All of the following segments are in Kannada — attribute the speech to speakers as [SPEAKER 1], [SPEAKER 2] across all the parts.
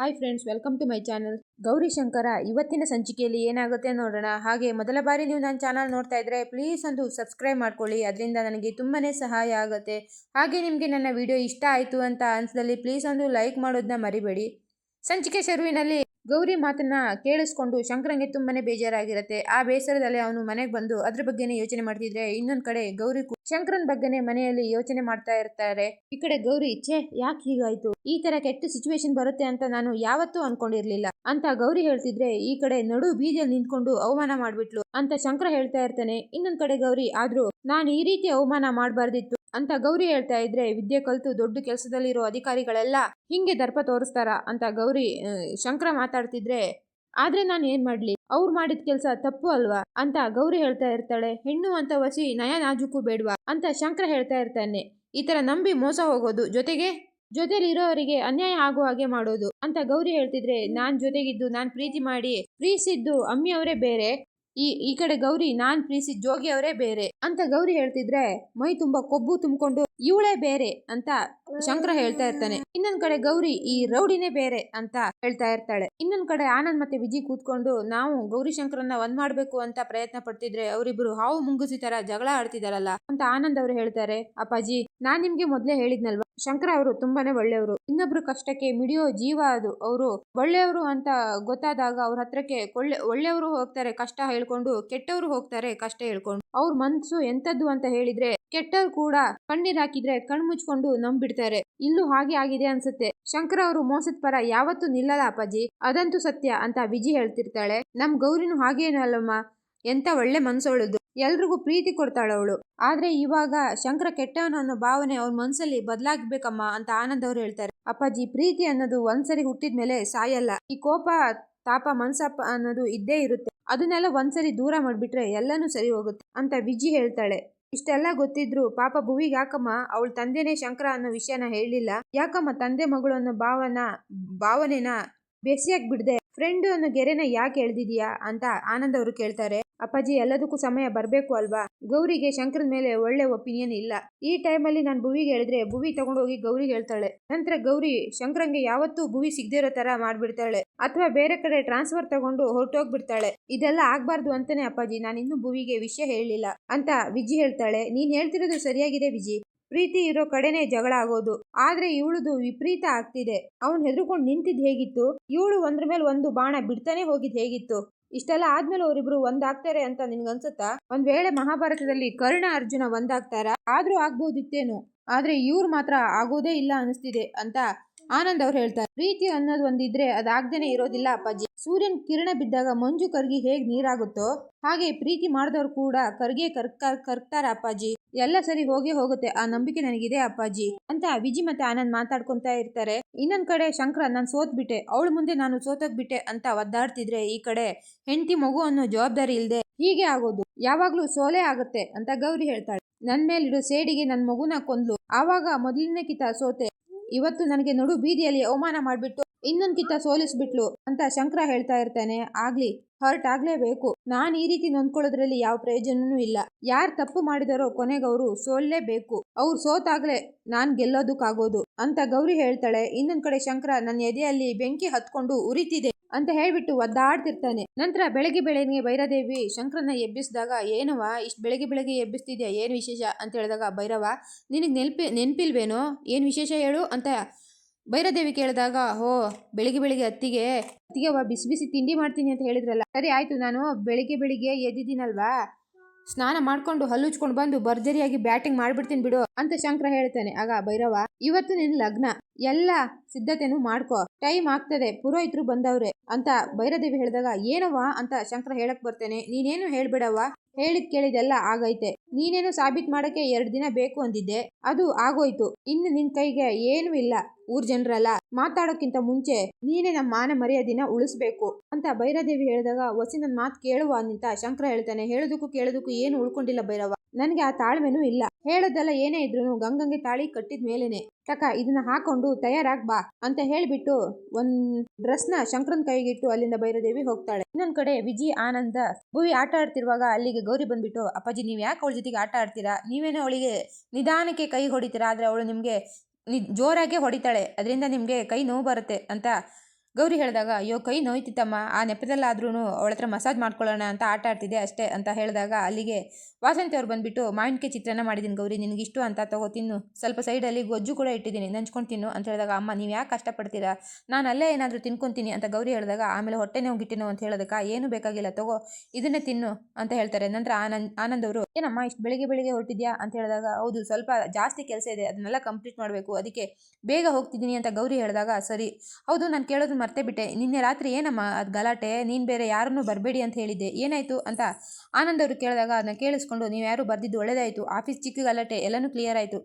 [SPEAKER 1] Hi friends welcome to my channel Gauri Shankara, ಇವತ್ತಿನ ಸಂಚಿಕೆಯಲ್ಲಿ ಏನಾಗುತ್ತೆ ನೋಡೋಣ. ಹಾಗೆ ಮೊದಲ ಬಾರಿ ನೀವು ನನ್ನ ಚಾನಲ್ ನೋಡ್ತಾ ಇದ್ರೆ ಪ್ಲೀಸ್ ಒಂದು ಸಬ್ಸ್ಕ್ರೈಬ್ ಮಾಡ್ಕೊಳ್ಳಿ. ಅದರಿಂದ ನನಗೆ ತುಂಬಾ ಸಹಾಯ ಆಗುತ್ತೆ. ಹಾಗೆ ನಿಮಗೆ ನನ್ನ ವಿಡಿಯೋ ಇಷ್ಟ ಆಯಿತು ಅಂತ ಅನ್ಸದಲ್ಲಿ ಪ್ಲೀಸ್ ಒಂದು ಲೈಕ್ ಮಾಡೋದನ್ನ ಮರಿಬೇಡಿ. ಸಂಚಿಕೆ ಶುರುವಿನಲ್ಲಿ ಗೌರಿ ಮಾತನ್ನ ಕೇಳಿಸ್ಕೊಂಡು ಶಂಕರಂಗೆ ತುಂಬಾನೇ ಬೇಜಾರಾಗಿರುತ್ತೆ. ಆ ಬೇಸರದಲ್ಲಿ ಅವನು ಮನೆಗೆ ಬಂದು ಅದ್ರ ಬಗ್ಗೆನೇ ಯೋಚನೆ ಮಾಡ್ತಿದ್ರೆ ಇನ್ನೊಂದ್ ಕಡೆ ಗೌರಿ ಶಂಕರನ್ ಬಗ್ಗೆನೇ ಮನೆಯಲ್ಲಿ ಯೋಚನೆ ಮಾಡ್ತಾ ಇರ್ತಾರೆ. ಈ ಕಡೆ ಗೌರಿ, ಛೇ, ಯಾಕೆ ಹೀಗಾಯ್ತು? ಈ ತರ ಕೆಟ್ಟ ಸಿಚುವೇಶನ್ ಬರುತ್ತೆ ಅಂತ ನಾನು ಯಾವತ್ತೂ ಅನ್ಕೊಂಡಿರ್ಲಿಲ್ಲ ಅಂತ ಗೌರಿ ಹೇಳ್ತಿದ್ರೆ, ಈ ಕಡೆ ನಡು ಬೀದಿಯಲ್ಲಿ ನಿಂತ್ಕೊಂಡು ಅವಮಾನ ಮಾಡ್ಬಿಟ್ಲು ಅಂತ ಶಂಕರ ಹೇಳ್ತಾ ಇರ್ತಾನೆ. ಇನ್ನೊಂದ್ ಕಡೆ ಗೌರಿ, ಆದ್ರೂ ನಾನು ಈ ರೀತಿ ಅವಮಾನ ಮಾಡಬಾರ್ದಿತ್ತು. ಅಂತ ಗೌರಿ ಹೇಳ್ತಾ ಇದ್ರೆ, ವಿದ್ಯೆ ಕಲ್ತು ದೊಡ್ಡ ಕೆಲಸದಲ್ಲಿರೋ ಅಧಿಕಾರಿಗಳೆಲ್ಲ ಹಿಂಗೆ ದರ್ಪ ತೋರಿಸ್ತಾರ ಅಂತ ಗೌರಿ ಶಂಕರ ಮಾತಾಡ್ತಿದ್ರೆ, ಆದ್ರೆ ನಾನು ಏನ್ ಮಾಡ್ಲಿ? ಅವ್ರು ಮಾಡಿದ ಕೆಲಸ ತಪ್ಪು ಅಲ್ವಾ? ಅಂತ ಗೌರಿ ಹೇಳ್ತಾ ಇರ್ತಾಳೆ, ಹೆಣ್ಣು ಅಂತ ವಸಿ ನಯ ನಾಜುಕು ಬೇಡ್ವಾ? ಅಂತ ಶಂಕರ ಹೇಳ್ತಾ ಇರ್ತಾನೆ, ಈ ತರ ನಂಬಿ ಮೋಸ ಹೋಗೋದು ಜೊತೆಗೆ ಜೊತೆಲಿ ಇರೋವರಿಗೆ ಅನ್ಯಾಯ ಆಗೋ ಹಾಗೆ ಮಾಡೋದು ಅಂತ ಗೌರಿ ಹೇಳ್ತಿದ್ರೆ, ನಾನ್ ಜೊತೆಗಿದ್ದು, ನಾನ್ ಪ್ರೀತಿ ಮಾಡಿ, ಪ್ರೀತಿಸಿದ್ದು ಅಮ್ಮಿ ಅವರೇ ಬೇರೆ ಈ ಈ ಕಡೆ ಗೌರಿ, ನಾನ್ ಪ್ರೀತಿಸಿದ ಜೋಗಿ ಅವರೇ ಬೇರೆ. ಅಂತ ಗೌರಿ ಹೇಳ್ತಿದ್ರೆ ಮೈ ತುಂಬಾ ಕೊಬ್ಬು ತುಂಬಿಕೊಂಡು ಇವಳೇ ಬೇರೆ ಅಂತ ಶಂಕರ ಹೇಳ್ತಾ ಇರ್ತಾನೆ. ಇನ್ನೊಂದ್ ಕಡೆ ಗೌರಿ ಈ ರೌಡಿನೇ ಬೇರೆ ಅಂತ ಹೇಳ್ತಾ ಇರ್ತಾಳೆ. ಇನ್ನೊಂದ್ ಕಡೆ ಆನಂದ್ ಮತ್ತೆ ವಿಜಿ ಕೂತ್ಕೊಂಡು ನಾವು ಗೌರಿ ಶಂಕರನ್ನ ಒಂದ್ ಮಾಡ್ಬೇಕು ಅಂತ ಪ್ರಯತ್ನ ಪಡ್ತಿದ್ರೆ ಅವರಿಬ್ರು ಹಾವು ಮುಂಗುಸಿ ತರ ಜಗಳ ಆಡ್ತಿದಾರಲ್ಲ ಅಂತ ಆನಂದ್ ಅವರು ಹೇಳ್ತಾರೆ. ಅಪ್ಪಾಜಿ ನಾನ್ ನಿಮ್ಗೆ ಮೊದ್ಲೇ ಹೇಳಿದ್ನಲ್ವಾ? ಶಂಕರ ಅವರು ತುಂಬಾನೇ ಒಳ್ಳೆಯವರು. ಇನ್ನೊಬ್ರು ಕಷ್ಟಕ್ಕೆ ಮಿಡಿಯೋ ಜೀವ ಅದು. ಅವರು ಒಳ್ಳೆಯವರು ಅಂತ ಗೊತ್ತಾದಾಗ ಅವ್ರ ಹತ್ರಕ್ಕೆ ಒಳ್ಳೆ ಒಳ್ಳೆಯವರು ಹೋಗ್ತಾರೆ ಕಷ್ಟ ಹೇಳ್ಕೊಂಡು ಕೆಟ್ಟವರು ಹೋಗ್ತಾರೆ ಕಷ್ಟ ಹೇಳ್ಕೊಂಡು. ಅವ್ರ ಮನ್ಸು ಎಂತದ್ದು ಅಂತ ಹೇಳಿದ್ರೆ ಕೆಟ್ಟವ್ರು ಕೂಡ ಕಣ್ಣೀರ್ ಹಾಕಿದ್ರೆ ಕಣ್ ಮುಚ್ಕೊಂಡು ನಂಬಿಡ್ತಾರೆ. ಇಲ್ಲೂ ಹಾಗೆ ಆಗಿದೆ ಅನ್ಸುತ್ತೆ. ಶಂಕರ ಅವರು ಮೋಸದ ಪರ ಯಾವತ್ತೂ ನಿಲ್ಲಲ್ಲ ಅಪ್ಪಾಜಿ. ಅದಂತೂ ಸತ್ಯ ಅಂತ ವಿಜಿ ಹೇಳ್ತಿರ್ತಾಳೆ. ನಮ್ ಗೌರಿನೂ ಹಾಗೇನಲ್ಲಮ್ಮ? ಎಂತ ಒಳ್ಳೆ ಮನ್ಸವಳದು ಎಲ್ರಿಗೂ ಪ್ರೀತಿ ಕೊಡ್ತಾಳವಳು. ಆದ್ರೆ ಇವಾಗ ಶಂಕರ ಕೆಟ್ಟವನು ಅನ್ನೋ ಭಾವನೆ ಅವ್ರ ಮನ್ಸಲ್ಲಿ ಬದಲಾಗ್ಬೇಕಮ್ಮ ಅಂತ ಆನಂದ್ ಅವ್ರು ಹೇಳ್ತಾರೆ. ಅಪ್ಪಾಜಿ, ಪ್ರೀತಿ ಅನ್ನೋದು ಒಂದ್ಸರಿ ಹುಟ್ಟಿದ್ಮೇಲೆ ಸಾಯಲ್ಲ. ಈ ಕೋಪ, ತಾಪ, ಮನ್ಸಪ್ಪ ಅನ್ನೋದು ಇದ್ದೇ ಇರುತ್ತೆ. ಅದನ್ನೆಲ್ಲ ಒಂದ್ಸರಿ ದೂರ ಮಾಡಿಬಿಟ್ರೆ ಎಲ್ಲನೂ ಸರಿ ಹೋಗುತ್ತೆ ಅಂತ ವಿಜಿ ಹೇಳ್ತಾಳೆ. ಇಷ್ಟೆಲ್ಲ ಗೊತ್ತಿದ್ರು ಪಾಪ ಭುವಿಗೆ ಯಾಕಮ್ಮ ಅವಳ ತಂದೆನೇ ಶಂಕರ ಅನ್ನೋ ವಿಷಯನ ಹೇಳಿಲ್ಲ. ಯಾಕಮ್ಮ ತಂದೆ ಮಗಳು ಅನ್ನೋ ಭಾವನ, ಭಾವನೆನ ಬೆಸಿಯಾಗಿ ಬಿಡದೆ? ಫ್ರೆಂಡ್ ಅನ್ನೋ ಗೆರೆನ ಯಾಕೆ ಎಳ್ದಿದೀಯಾ ಅಂತ ಆನಂದ್ ಅವರು ಕೇಳ್ತಾರೆ. ಅಪ್ಪಾಜಿ, ಎಲ್ಲದಕ್ಕೂ ಸಮಯ ಬರಬೇಕು ಅಲ್ವಾ? ಗೌರಿಗೆ ಶಂಕರದ ಮೇಲೆ ಒಳ್ಳೆ ಒಪಿನಿಯನ್ ಇಲ್ಲ. ಈ ಟೈಮಲ್ಲಿ ನಾನು ಭುವಿಗೆ ಹೇಳಿದ್ರೆ ಭುವಿ ತಗೊಂಡೋಗಿ ಗೌರಿಗೆ ಹೇಳ್ತಾಳೆ. ನಂತರ ಗೌರಿ ಶಂಕರಂಗೆ ಯಾವತ್ತೂ ಭುವಿ ಸಿಗದಿರೋ ತರ ಮಾಡ್ಬಿಡ್ತಾಳೆ. ಅಥವಾ ಬೇರೆ ಕಡೆ ಟ್ರಾನ್ಸ್ಫರ್ ತಗೊಂಡು ಹೊರಟೋಗ್ಬಿಡ್ತಾಳೆ. ಇದೆಲ್ಲ ಆಗ್ಬಾರ್ದು ಅಂತಾನೆ ಅಪ್ಪಾಜಿ, ನಾನು ಭುವಿಗೆ ವಿಷಯ ಹೇಳಿಲ್ಲ. ಅಂತ ವಿಜಿ ಹೇಳ್ತಾಳೆ. ನೀನ್ ಹೇಳ್ತಿರೋದು ಸರಿಯಾಗಿದೆ ವಿಜಿ. ಪ್ರೀತಿ ಇರೋ ಕಡೆನೆ ಜಗಳ ಆಗೋದು. ಆದ್ರೆ ಇವಳದು ವಿಪರೀತ ಆಗ್ತಿದೆ. ಅವನ್ ಹೆದರ್ಕೊಂಡು ನಿಂತಿದ್ ಹೇಗಿತ್ತು? ಇವಳು ಒಂದ್ರ ಮೇಲೆ ಒಂದು ಬಾಣ ಬಿಡ್ತಾನೆ ಹೋಗಿದ್ ಹೇಗಿತ್ತು? ಇಷ್ಟೆಲ್ಲ ಆದ್ಮೇಲೆ ಅವರಿಬ್ರು ಒಂದಾಗ್ತಾರೆ ಅಂತ ನಿನ್ಗನ್ಸುತ್ತಾ? ಒಂದ್ ವೇಳೆ ಮಹಾಭಾರತದಲ್ಲಿ ಕರ್ಣ ಅರ್ಜುನ ಒಂದಾಗ್ತಾರ? ಆದ್ರೂ ಆಗ್ಬೋದಿತ್ತೇನು? ಆದ್ರೆ ಇವ್ರು ಮಾತ್ರ ಆಗೋದೇ ಇಲ್ಲ ಅನಿಸ್ತಿದೆ ಅಂತ ಆನಂದ್ ಅವ್ರು ಹೇಳ್ತಾರೆ, ಪ್ರೀತಿ ಅನ್ನೋದು ಒಂದಿದ್ರೆ ಅದಾಗ್ದೇನೆ ಇರೋದಿಲ್ಲ ಅಪ್ಪಾಜಿ. ಸೂರ್ಯನ್ ಕಿರಣ ಬಿದ್ದಾಗ ಮಂಜು ಕರ್ಗಿ ಹೇಗ್ ನೀರಾಗುತ್ತೋ ಹಾಗೆ ಪ್ರೀತಿ ಮಾಡಿದವ್ರು ಕೂಡ ಕರ್ಗೆ ಕರ್ಕ ಕರ್ತಾರ ಅಪ್ಪಾಜಿ. ಎಲ್ಲ ಸರಿ ಹೋಗೇ ಹೋಗುತ್ತೆ, ಆ ನಂಬಿಕೆ ನನಗಿದೆ ಅಪ್ಪಾಜಿ ಅಂತ ವಿಜಿ ಮತ್ತೆ ಆನಂದ್ ಮಾತಾಡ್ಕೊಂತ ಇರ್ತಾರೆ. ಇನ್ನೊಂದ್ ಕಡೆ ಶಂಕರ, ನಾನು ಸೋತ್ ಬಿಟ್ಟೆ ಅವಳ ಮುಂದೆ ನಾನು ಸೋತೋಗ್ಬಿಟ್ಟೆ ಅಂತ ಒದ್ದಾಡ್ತಿದ್ರೆ ಈ ಕಡೆ, ಹೆಂಡತಿ ಮಗು ಅನ್ನೋ ಜವಾಬ್ದಾರಿ ಇಲ್ದೆ, ಹೀಗೆ ಆಗೋದು. ಯಾವಾಗ್ಲೂ ಸೋಲೆ ಆಗುತ್ತೆ ಅಂತ ಗೌರಿ ಹೇಳ್ತಾಳೆ. ನನ್ ಮೇಲಿರೋ ಸೇಡಿಗೆ ನನ್ ಮಗುನ ಕೊಂದ್ಲು, ಆವಾಗ ಮೊದಲಿನ ಕಿತ ಸೋತೆ ಇವತ್ತು ನನಗೆ ನಡು, ಬೀದಿಯಲ್ಲಿ ಅವಮಾನ ಮಾಡ್ಬಿಟ್ಟು ಇನ್ನೊಂದ್ ಕಿತ್ತ ಸೋಲಿಸ್ಬಿಟ್ಲು ಅಂತ ಶಂಕರ ಹೇಳ್ತಾ ಇರ್ತಾನೆ. ಆಗ್ಲಿ, ಹರ್ಟ್ ಆಗ್ಲೇಬೇಕು. ನಾನ್ ಈ ರೀತಿ ನೊಂದ್ಕೊಳ್ಳೋದ್ರಲ್ಲಿ ಯಾವ ಪ್ರಯೋಜನನೂ ಇಲ್ಲ. ಯಾರ್ ತಪ್ಪು ಮಾಡಿದಾರೋ ಕೊನೆಗೌರು ಸೋಲ್ಲೇಬೇಕು. ಅವ್ರು ಸೋತಾಗ್ಲೆ ನಾನ್ ಗೆಲ್ಲೋದಕ್ಕಾಗೋದು ಅಂತ ಗೌರಿ ಹೇಳ್ತಾಳೆ. ಇನ್ನೊಂದ್ ಕಡೆ ಶಂಕರ ನನ್ನ ಎದೆಯಲ್ಲಿ ಬೆಂಕಿ ಹತ್ಕೊಂಡು ಉರಿತಿದೆ. ಅಂತ ಹೇಳ್ಬಿಟ್ಟು ಒದ್ದಾಡ್ತಿರ್ತಾನೆ. ನಂತರ ಬೆಳಗ್ಗೆ ಬೆಳಗ್ಗೆ ಭೈರದೇವಿ ಶಂಕರನ ಎಬ್ಬಿಸಿದಾಗ ಏನವ ಇಷ್ಟು ಬೆಳಗ್ಗೆ ಬೆಳಗ್ಗೆ ಎಬ್ಬಿಸ್ತಿದ್ಯಾ? ಏನು ವಿಶೇಷ? ಅಂತ ಹೇಳಿದಾಗ ಭೈರವ ನಿನಗೆ ನೆನಪಿ, ನೆನಪಿಲ್ವೇನೋ? ಏನು ವಿಶೇಷ ಹೇಳು? ಅಂತ ಭೈರದೇವಿ ಕೇಳಿದಾಗ, ಹೋ, ಬೆಳಿಗ್ಗೆ ಬೆಳಿಗ್ಗೆ ಅತ್ತಿಗೆ ಅತ್ತಿಗೆ ಬಿಸಿ ಬಿಸಿ ತಿಂಡಿ ಮಾಡ್ತೀನಿ ಅಂತ ಹೇಳಿದ್ರಲ್ಲ. ಸರಿ, ಆಯ್ತು, ನಾನು ಬೆಳಿಗ್ಗೆ ಬೆಳಿಗ್ಗೆ ಎದ್ದಿದ್ದೀನಲ್ವಾ? ಸ್ನಾನ ಮಾಡ್ಕೊಂಡು ಹಲ್ಲುಚ್ಕೊಂಡು ಬಂದು ಭರ್ಜರಿಯಾಗಿ ಬ್ಯಾಟಿಂಗ್ ಮಾಡ್ಬಿಡ್ತೀನಿ ಬಿಡು ಅಂತ ಶಂಕರ ಹೇಳ್ತಾನೆ. ಆಗ ಭೈರವ, ಇವತ್ತು ನಿನ್ ಲಗ್ನ. ಎಲ್ಲ ಸಿದ್ಧತೆನು ಮಾಡ್ಕೋ. ಟೈಮ್ ಆಗ್ತದೆ. ಪುರೋಹಿತರು ಬಂದವ್ರೆ. ಅಂತ ಭೈರದೇವಿ ಹೇಳಿದಾಗ, ಏನವ್ವ? ಅಂತ ಶಂಕರ ಹೇಳಕ್ ಬರ್ತೇನೆ. ನೀನೇನು ಹೇಳ್ಬಿಡವ್ವ? ಹೇಳಿದ್ ಕೇಳಿದೆಲ್ಲ ಆಗೈತೆ. ನೀನೇನು ಸಾಬೀತ್ ಮಾಡಕ್ಕೆ ಎರಡು ದಿನ ಬೇಕು ಅಂದಿದ್ದೆ. ಅದು ಆಗೋಯ್ತು. ಇನ್ನು ನಿನ್ ಕೈಗೆ ಏನು ಇಲ್ಲ. ಊರ್ ಜನರಲ್ಲ. ಮಾತಾಡೋಕ್ಕಿಂತ ಮುಂಚೆ ನೀನೇ ನಮ್ಮ ಮಾನ ಮರ್ಯಾದಿನ ಉಳಿಸ್ಬೇಕು ಅಂತ ಭೈರದೇವಿ ಹೇಳಿದಾಗ, ವಸಿ ನನ್ನ ಮಾತು ಕೇಳುವ ಅಂತ ಶಂಕರ ಹೇಳ್ತಾನೆ. ಹೇಳೋದಕ್ಕೂ ಕೇಳೋದಕ್ಕೂ ಏನು ಉಳ್ಕೊಂಡಿಲ್ಲ ಭೈರವ. ನನಗೆ ಆ ತಾಳ್ಮೆನೂ ಇಲ್ಲ. ಹೇಳೋದೆಲ್ಲ ಏನೇ ಇದ್ರು ಗಂಗಂಗೆ ತಾಳಿ ಕಟ್ಟಿದ ಮೇಲೇನೆ. ತಕ ಇದನ್ನ ಹಾಕೊಂಡು ತಯಾರಾಗ್ ಬಾ ಅಂತ ಹೇಳ್ಬಿಟ್ಟು ಒಂದ್ ಡ್ರೆಸ್ನ ಶಂಕರನ್ ಕೈಗಿಟ್ಟು ಅಲ್ಲಿಂದ ಭೈರದೇವಿ ಹೋಗ್ತಾಳೆ. ಇನ್ನೊಂದ್ ಕಡೆ ವಿಜಿ, ಆನಂದ ಭೂವಿ ಆಟ ಆಡ್ತಿರುವಾಗ ಅಲ್ಲಿಗೆ ಗೌರಿ ಬಂದ್ಬಿಟ್ಟು, ಅಪ್ಪಾಜಿ, ನೀವ್ ಯಾಕೆ ಅವಳ ಜೊತೆಗೆ ಆಟ ಆಡ್ತೀರಾ? ನೀವೇನೋ ಅವಳಿಗೆ ನಿಧಾನಕ್ಕೆ ಕೈ ಹೊಡಿತೀರಾ? ಆದ್ರೆ ಅವಳು ನಿಮ್ಗೆ ನಿ, ಜೋರಾಗೆ ಹೊಡಿತಾಳೆ. ಅದರಿಂದ ನಿಮಗೆ ಕೈ ನೋವು ಬರುತ್ತೆ ಅಂತ ಗೌರಿ ಹೇಳಿದಾಗ, ಅಯ್ಯೋ, ಕೈ ನೋಯ್ತಿತ್ತಮ್ಮ. ಆ ನೆಪದಲ್ಲಾದ್ರೂ ಅವಳ ಹತ್ರ ಮಸಾಜ್ ಮಾಡ್ಕೊಳ್ಳೋಣ ಅಂತ ಆಟ ಆಡ್ತಿದ್ದೆ ಅಷ್ಟೇ, ಅಂತ ಹೇಳಿದಾಗ ಅಲ್ಲಿಗೆ ವಾಸಂತಿ ಅವ್ರು ಬಂದುಬಿಟ್ಟು, ಮಾವಿನಕಾಯಿ ಚಿತ್ರಾನ್ನ ಮಾಡಿದ್ದೀನಿ ಗೌರಿ ನಿನಗೆ ಇಷ್ಟು ಅಂತ ತಗೋ ತಿನ್ನು. ಸ್ವಲ್ಪ ಸೈಡಲ್ಲಿ ಗೊಜ್ಜು ಕೂಡ ಇಟ್ಟಿದ್ದೀನಿ ನಂಚ್ಕೊಂಡು ತಿನ್ನು, ಅಂತ ಹೇಳಿದಾಗ, ಅಮ್ಮ, ನೀವು ಯಾಕೆ ಕಷ್ಟಪಡ್ತೀರಾ? ನಾನು ಅಲ್ಲೇ ಏನಾದರೂ ತಿನ್ಕೊತೀನಿ ಅಂತ ಗೌರಿ ಹೇಳಿದಾಗ, ಆಮೇಲೆ ಹೊಟ್ಟೆ ನೋವು ಗಿಟ್ಟಿನೋ ಅಂತ ಹೇಳಿದಾಗ ಏನು ಬೇಕಾಗಿಲ್ಲ, ತಗೋ, ಇದನ್ನೇ ತಿನ್ನು, ಅಂತ ಹೇಳ್ತಾರೆ. ನಂತರ ಆನಂದ್ ಆನಂದ್ ಅವರು, ಏನಮ್ಮ, ಇಷ್ಟು ಬೆಳಿಗ್ಗೆ ಬೆಳಿಗ್ಗೆ ಹೊರಟಿದ್ಯಾ? ಅಂತ ಹೇಳಿದಾಗ, ಹೌದು, ಸ್ವಲ್ಪ ಜಾಸ್ತಿ ಕೆಲಸ ಇದೆ, ಅದನ್ನೆಲ್ಲ ಕಂಪ್ಲೀಟ್ ಮಾಡಬೇಕು, ಅದಕ್ಕೆ ಬೇಗ ಹೋಗ್ತಿದ್ದೀನಿ, ಅಂತ ಗೌರಿ ಹೇಳಿದಾಗ, ಸರಿ. ಹೌದು, ನಾನು ಕೇಳೋದು ಮರ್ತೇ ಬಿಟ್ಟೆ ನಿನ್ನೆ ರಾತ್ರಿ ಏನಮ್ಮ ಅದು ಗಲಾಟೆ? ನೀನು ಬೇರೆ ಯಾರನ್ನು ಬರಬೇಡಿ ಅಂತ ಹೇಳಿದ್ದೆ. ಏನಾಯಿತು ಅಂತ ಆನಂದ್ ಅವರು ಕೇಳಿದಾಗ ಅದನ್ನ ಕೇಳಿಸ್ಕೊಂಡು ನೀವು ಯಾರು ಬರೆದಿದ್ದು ಒಳ್ಳೇದಾಯಿತು. ಆಫೀಸ್ ಚಿಕ್ಕ ಗಲಾಟೆ. ಎಲ್ಲನೂ ಕ್ಲಿಯರ್ ಆಯಿತು.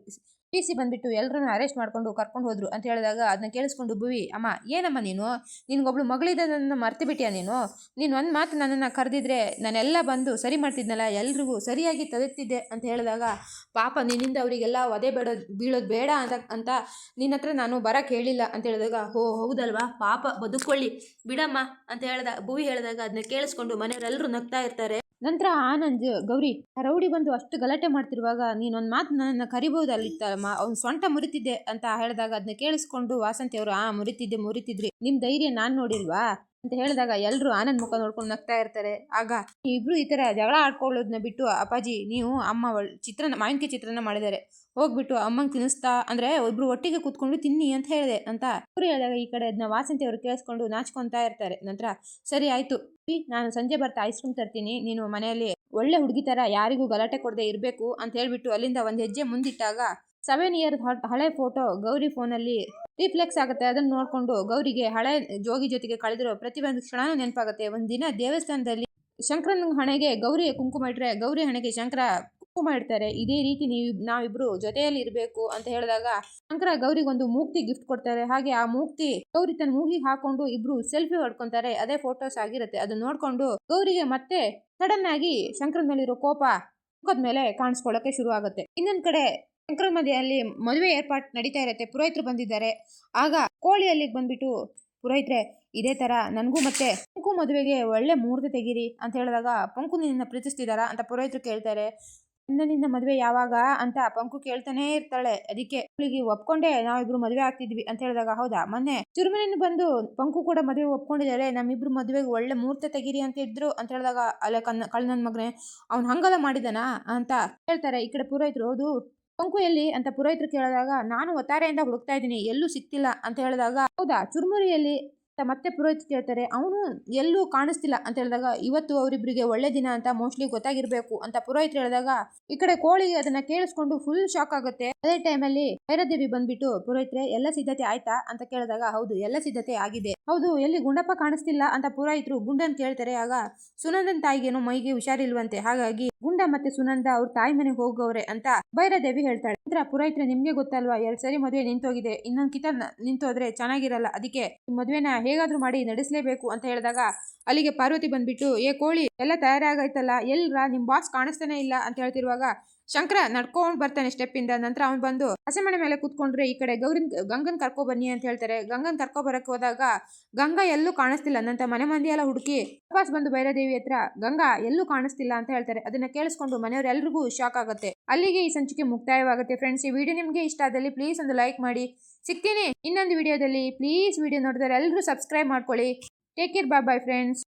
[SPEAKER 1] ಪಿ ಸಿ ಬಂದುಬಿಟ್ಟು ಎಲ್ಲರೂ ಅರೆಸ್ಟ್ ಮಾಡ್ಕೊಂಡು ಕರ್ಕೊಂಡು ಹೋದ್ರು ಅಂತ ಹೇಳಿದಾಗ ಅದನ್ನ ಕೇಳಿಸ್ಕೊಂಡು, ಭುವಿ, ಅಮ್ಮ, ಏನಮ್ಮ ನೀನು? ನಿನ್ಗೊಬ್ಳು ಮಗಳಿದೆ ಮರ್ತು ಬಿಟ್ಟಿಯಾ ನೀನು? ನೀನು ಒಂದು ಮಾತು ನನ್ನನ್ನು ಕರೆದಿದ್ರೆ ನಾನೆಲ್ಲ ಬಂದು ಸರಿ ಮಾಡ್ತಿದ್ನಲ್ಲ, ಎಲ್ರಿಗೂ ಸರಿಯಾಗಿ ತದೆತ್ತಿದ್ದೆ ಅಂತ ಹೇಳಿದಾಗ, ಪಾಪ, ನಿನ್ನಿಂದ ಅವರಿಗೆಲ್ಲ ಒದೆ ಬೇಡೋದು ಬೀಳೋದು ಬೇಡ ಅಂತ ಅಂತ ನಿನ್ನ ಹತ್ರ ನಾನು ಬರೋಕ್ಕೆ ಹೇಳಿಲ್ಲ ಅಂತ ಹೇಳಿದಾಗ, ಹೋ, ಹೌದಲ್ವಾ? ಪಾಪ ಬದುಕೊಳ್ಳಿ ಬಿಡಮ್ಮ ಅಂತ ಹೇಳಿದ, ಭುವಿ ಹೇಳಿದಾಗ ಅದನ್ನ ಕೇಳಿಸ್ಕೊಂಡು ಮನೆಯವರೆಲ್ಲರೂ ನಗ್ತಾ ಇರ್ತಾರೆ. ನಂತರ ಆನಂದ್, ಗೌರಿ, ರೌಡಿ ಬಂದು ಅಷ್ಟು ಗಲಾಟೆ ಮಾಡ್ತಿರುವಾಗ ನೀನೊಂದು ಮಾತು ನನ್ನನ್ನು ಕರಿಬಹುದಲ್ಲಿತ್ತಮ್ಮ ಅವ್ನು ಸೊಂಟ ಮುರಿತಿದ್ದೆ ಅಂತ ಹೇಳಿದಾಗ ಅದನ್ನ ಕೇಳಿಸ್ಕೊಂಡು ವಾಸಂತಿ ಅವರು ಆ, ಮುರಿತಿದ್ದೆ, ಮುರಿತಿದ್ರಿ. ನಿಮ್ಮ ಧೈರ್ಯ ನಾನು ನೋಡಿಲ್ವಾ? ಅಂತ ಹೇಳಿದಾಗ ಎಲ್ಲರೂ ಆನಂದ್ ಮುಖ ನೋಡ್ಕೊಂಡು ನಗ್ತಾ ಇರ್ತಾರೆ. ಆಗ ಇಬ್ರು ಈ ತರ ಜಗಳ ಆಡ್ಕೊಳ್ಳೋದನ್ನ ಬಿಟ್ಟು, ಅಪ್ಪಾಜಿ ನೀವು ಅಮ್ಮ ಚಿತ್ರನ, ಮಾವಿನಕಾಯಿ ಚಿತ್ರನ ಮಾಡಿದ್ದಾರೆ. ಹೋಗ್ಬಿಟ್ಟು ಅಮ್ಮಂಗೆ ತಿನ್ನಿಸ್ತಾ, ಅಂದ್ರೆ ಒಬ್ರು ಒಟ್ಟಿಗೆ ಕೂತ್ಕೊಂಡು ತಿನ್ನಿ ಅಂತ ಹೇಳಿದೆ ಅಂತ ಅವ್ರು ಹೇಳಿದಾಗ ಈ ಕಡೆ ಅದನ್ನ ವಾಸಂತಿ ಅವರು ಕೇಳಿಸ್ಕೊಂಡು ನಾಚ್ಕೊತಾ ಇರ್ತಾರೆ. ನಂತರ, ಸರಿ ಆಯ್ತು ನಾನು ಸಂಜೆ ಬರ್ತಾ ಐಸ್ ಕ್ರೀಮ್ ತರ್ತೀನಿ, ನೀನು ಮನೆಯಲ್ಲಿ ಒಳ್ಳೆ ಹುಡುಗಿ ತರ ಯಾರಿಗೂ ಗಲಾಟೆ ಕೊಡದೆ ಇರಬೇಕು ಅಂತ ಹೇಳ್ಬಿಟ್ಟು ಅಲ್ಲಿಂದ ಒಂದು ಹೆಜ್ಜೆ ಮುಂದಿಟ್ಟಾಗ ಸೆವೆನ್ ಇಯರ್ ಹಳೆ ಫೋಟೋ ಗೌರಿ ಫೋನಲ್ಲಿ ರಿಫ್ಲೆಕ್ಸ್ ಆಗುತ್ತೆ. ಅದನ್ನು ನೋಡಿಕೊಂಡು ಗೌರಿಗೆ ಹಳೆ ಜೋಗಿ ಜೊತೆಗೆ ಕಳೆದಿರೋ ಪ್ರತಿಯೊಂದು ಕ್ಷಣನೂ ನೆನಪಾಗುತ್ತೆ. ಒಂದು ದಿನ ದೇವಸ್ಥಾನದಲ್ಲಿ ಶಂಕರನ ಹಣೆಗೆ ಗೌರಿ ಕುಂಕುಮ ಇಟ್ಟರೆ ಗೌರಿ ಹಣೆಗೆ ಶಂಕರ ಕುಂಕುಮ ಇಡ್ತಾರೆ. ಇದೇ ರೀತಿ ನೀವು ನಾವಿಬ್ರು ಜೊತೆಯಲ್ಲಿ ಇರಬೇಕು ಅಂತ ಹೇಳಿದಾಗ ಶಂಕರ ಗೌರಿಗೊಂದು ಮೂಕ್ತಿ ಗಿಫ್ಟ್ ಕೊಡ್ತಾರೆ. ಹಾಗೆ ಆ ಮೂಕ್ತಿ ಗೌರಿ ತನ್ನ ಮೂಗಿ ಹಾಕೊಂಡು ಇಬ್ರು ಸೆಲ್ಫಿ ಹೊಡ್ಕೊಂತಾರೆ. ಅದೇ ಫೋಟೋಸ್ ಆಗಿರುತ್ತೆ. ಅದನ್ನ ನೋಡ್ಕೊಂಡು ಗೌರಿಗೆ ಮತ್ತೆ ಸಡನ್ ಆಗಿ ಶಂಕರನ ಮೇಲಿರೋ ಕೋಪ ಮುಖದ ಮೇಲೆ ಕಾಣಿಸ್ಕೊಳ್ಳೋಕೆ ಶುರು ಆಗುತ್ತೆ ಇನ್ನೊಂದ್ ಕಡೆ ಶಂಕರ ಮಧ್ಯೆಯಲ್ಲಿ ಮದುವೆ ಏರ್ಪಾಟ್ ನಡೀತಾ ಇರುತ್ತೆ. ಪುರೋಹಿತರು ಬಂದಿದ್ದಾರೆ. ಆಗ ಕೋಳಿ ಅಲ್ಲಿಗೆ ಬಂದ್ಬಿಟ್ಟು ಪುರೋಹಿತ್ರೆ, ಇದೇ ತರ ನನಗೂ ಮತ್ತೆ ಪಂಕು ಮದುವೆಗೆ ಒಳ್ಳೆ ಮುಹೂರ್ತ ತೆಗೀರಿ ಅಂತ ಹೇಳಿದಾಗ ಪಂಕು ನಿನ್ನ ಪ್ರೀತಿಸ್ತಿದಾರ ಅಂತ ಪುರೋಹಿತರು ಕೇಳ್ತಾರೆ. ನಿನ್ನ ಮದುವೆ ಯಾವಾಗ ಅಂತ ಪಂಕು ಕೇಳ್ತಾನೆ ಇರ್ತಾಳೆ. ಅದಕ್ಕೆ ಅವಳಿಗೆ ಒಪ್ಕೊಂಡೆ ನಾವಿಬ್ರು ಮದುವೆ ಆಗ್ತಿದ್ವಿ ಅಂತ ಹೇಳಿದಾಗ ಹೌದಾ? ಮೊನ್ನೆ ಚುರುಮನಿನ ಬಂದು ಪಂಕು ಕೂಡ ಮದುವೆ ಒಪ್ಕೊಂಡಿದ್ದಾರೆ. ನಮ್ಮಿಬ್ರು ಮದುವೆಗೆ ಒಳ್ಳೆ ಮುಹೂರ್ತ ತೆಗೀರಿ ಅಂತ ಇದ್ರು ಅಂತ ಹೇಳಿದಾಗ ಅಲ್ಲ ಕಣ್ಣ ಕಳ್ ನನ್ನ ಮಗನೇ, ಅವ್ನು ಹಂಗಲ್ಲ ಮಾಡಿದಾನಾ ಅಂತ ಹೇಳ್ತಾರೆ. ಈ ಕಡೆ ಪುರೋಹಿತರು, ಹೌದು ಪಂಕು ಎಲ್ಲಿ ಅಂತ ಪುರೋಹಿತರು ಕೇಳಿದಾಗ, ನಾನು ಒತ್ತಾರೆಯಿಂದ ಹುಡುಕ್ತಾ ಇದ್ದೀನಿ, ಎಲ್ಲೂ ಸಿಕ್ತಿಲ್ಲ ಅಂತ ಹೇಳಿದಾಗ, ಹೌದಾ, ಚುರುಮುರಿಯಲ್ಲಿ? ಮತ್ತೆ ಪುರೋಹಿತ್ ಕೇಳ್ತಾರೆ, ಅವನು ಎಲ್ಲೂ ಕಾಣಿಸ್ತಿಲ್ಲ ಅಂತ ಹೇಳಿದಾಗ, ಇವತ್ತು ಅವರಿಬ್ಬರಿಗೆ ಒಳ್ಳೆ ದಿನ ಅಂತ ಮೋಸ್ಟ್ಲಿ ಗೊತ್ತಾಗಿರ್ಬೇಕು ಅಂತ ಪುರೋಹಿತ್ ಹೇಳಿದಾಗ, ಈ ಕಡೆ ಕೋಳಿ ಅದನ್ನ ಕೇಳಿಸ್ಕೊಂಡು ಫುಲ್ ಶಾಕ್ ಆಗುತ್ತೆ. ಅದೇ ಟೈಮಲ್ಲಿ ಭೈರದೇವಿ ಬಂದ್ಬಿಟ್ಟು, ಪುರೋಹಿತ್ರೆ, ಎಲ್ಲ ಸಿದ್ಧತೆ ಆಯ್ತಾ? ಅಂತ ಕೇಳಿದಾಗ, ಹೌದು, ಎಲ್ಲ ಸಿದ್ಧತೆ ಆಗಿದೆ. ಹೌದು, ಎಲ್ಲಿ ಗುಂಡಪ್ಪ ಕಾಣಿಸ್ತಿಲ್ಲ? ಅಂತ ಪುರೋಹಿತರು ಗುಂಡನ್ ಕೇಳ್ತಾರೆ, ಆಗ, ಸುನಂದನ್ ತಾಯಿಗೇನು ಮೈಗೆ ಹುಷಾರಿಲ್ವಂತೆ, ಹಾಗಾಗಿ ಗುಂಡ ಮತ್ತೆ ಸುನಂದ ಅವ್ರ ತಾಯಿ ಮನೆಗೆ ಹೋಗೋವ್ರೆ ಅಂತ ಭೈರದೇವಿ ಹೇಳ್ತಾಳೆ. ನಂತರ ಪುರೋಹಿತ್ರೆ, ನಿಮ್ಗೆ ಗೊತ್ತಲ್ವಾ, ಎರಡ್ ಸರಿ ಮದುವೆ ನಿಂತೋಗಿದೆ, ಇನ್ನೊಂದ್ ಕಿತ ನಿಂತೋದ್ರೆ ಚೆನ್ನಾಗಿರಲ್ಲ, ಅದಕ್ಕೆ ಮದುವೆನ ಹೇಗಾದ್ರೂ ಮಾಡಿ ನಡೆಸಲೇಬೇಕು ಅಂತ ಹೇಳಿದಾಗ ಅಲ್ಲಿಗೆ ಪಾರ್ವತಿ ಬಂದ್ಬಿಟ್ಟು, ಏ ಕೋಳಿ, ಎಲ್ಲ ತಯಾರಾಗೈತಲ್ಲ ಎಲ್ರ? ನಿಮ್ ಬಾಸ್ ಕಾಣಿಸ್ತಾನೆ ಇಲ್ಲ, ಅಂತ ಹೇಳ್ತಿರುವಾಗ ಶಂಕರ ನಡ್ಕೊಂಡು ಬರ್ತಾನೆ ಸ್ಟೆಪ್ ಇಂದ. ನಂತರ ಅವ್ನು ಬಂದು, ಹಸೆಮಣೆ ಮೇಲೆ ಕೂತ್ಕೊಂಡ್ರೆ ಈ ಕಡೆ ಗೌರಿನ್, ಗಂಗನ್ ಕರ್ಕೊ ಬನ್ನಿ, ಅಂತ ಹೇಳ್ತಾರೆ. ಗಂಗನ್ ಕರ್ಕೊ ಬರಕ್ ಹೋದಾಗ ಗಂಗಾ ಎಲ್ಲೂ ಕಾಣಿಸ್ತಿಲ್ಲ. ನಂತರ ಮನೆ ಮಂದಿ ಎಲ್ಲ ಹುಡುಕಿ, ವಾಪಸ್ ಬಂದು ಭೈರದೇವಿ ಹತ್ರ, ಗಂಗಾ ಎಲ್ಲೂ ಕಾಣಿಸ್ತಿಲ್ಲ, ಅಂತ ಹೇಳ್ತಾರೆ. ಅದನ್ನ ಕೇಳಿಸ್ಕೊಂಡು ಮನೆಯವರೆಲ್ಲರಿಗೂ ಶಾಕ್ ಆಗುತ್ತೆ. ಅಲ್ಲಿಗೆ ಈ ಸಂಚಿಕೆ ಮುಕ್ತಾಯವಾಗುತ್ತೆ. ಫ್ರೆಂಡ್ಸ್ ಈ ವಿಡಿಯೋ ನಿಮಗೆ ಇಷ್ಟ ಆದಲ್ಲಿ ಪ್ಲೀಸ್ ಒಂದು ಲೈಕ್ ಮಾಡಿ. ಸಿಗ್ತೀನಿ ಇನ್ನೊಂದು ವಿಡಿಯೋದಲ್ಲಿ. ಪ್ಲೀಸ್ ವಿಡಿಯೋ ನೋಡಿದ್ರೆ ಎಲ್ಲರೂ ಸಬ್ಸ್ಕ್ರೈಬ್ ಮಾಡ್ಕೊಳ್ಳಿ. Take care. Bye bye, friends.